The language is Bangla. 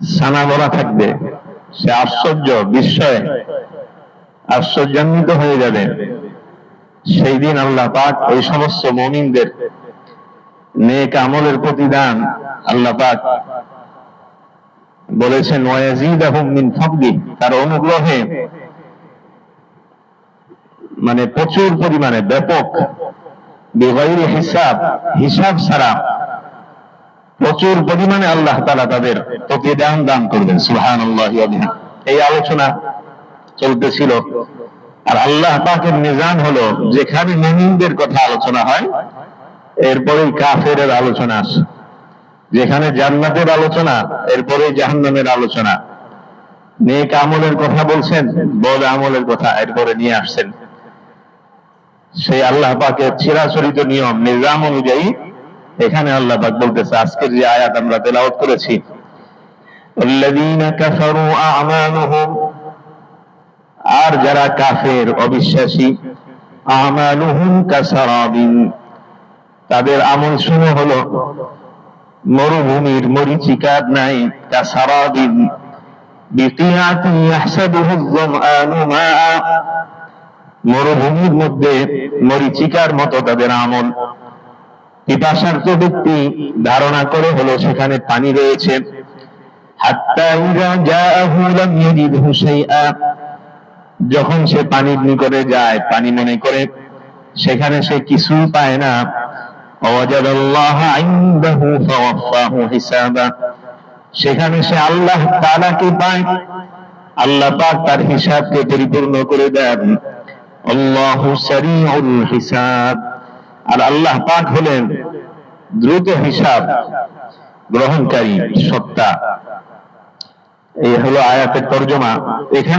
সানা ভরা থাকবে। সে আশ্চর্য, বিস্ময়ে আশ্চর্যান্বিত হয়ে যাবে। সেই দিন আল্লাহ পাক ওই সমস্ত মমিনদের নেক আমলের প্রতিদান আল্লাহ পাক বলেছেন মিন ফাদলি তার অনুগ্রহে। মানে প্রচুর পরিমাণে, ব্যাপক। বেগাইরি হিসাব হিসাব ছাড়া প্রচুর পরিমাণে আল্লাহ তাআলা তাদের প্রতিদান দান করবেন ওয়া বিহামদিহি এই আলোচনা চলতেছিল। আর আল্লাহ পাকের নিজাম হলো যেখানে মুমিনদের কথা আলোচনা হয়, এরপরেই কাফেরের আলোচনা আসে। যেখানে জান্নাতের আলোচনা এরপরে জাহান্নামের আলোচনা। নেক আমলের কথা বলছেন বদ আমলের কথা এরপরে নিয়ে আসছেন। সেই আল্লাহ পাকের চিরাচরিত নিয়ম, নিজাম অনুযায়ী এখানে আল্লাহ পাক বলতেছে, আজকের যে আয়াত আমরা তেলাওয়াত করেছি আর যারা কাফের, অবিশ্বাসী তাদের আমল শুনে হল, মরুভূমির মরিচিকার নাই, কাসারাবিন বিকিয়াতিন মরুভূমির মধ্যে মরিচিকার মতো তাদের আমল। পিপাসার্থ ব্যক্তি ধারণা করে হলো সেখানে পানি রয়েছে। যখন সে পানির নিকটে যায়, পানি মনে করে, সেখানে সে কিছু পায় না। সেখানে সে আল্লাহ তাআলাকে পায়। আল্লাহ পাক তার হিসাবকে পরিপূর্ণ করে দেন। আল্লাহু হিসাব। আর আল্লাহ পাক হলেন দ্রুত হিসাব গ্রহণকারী সত্তা। এই হলো আয়াতের তর্জমা। এখানে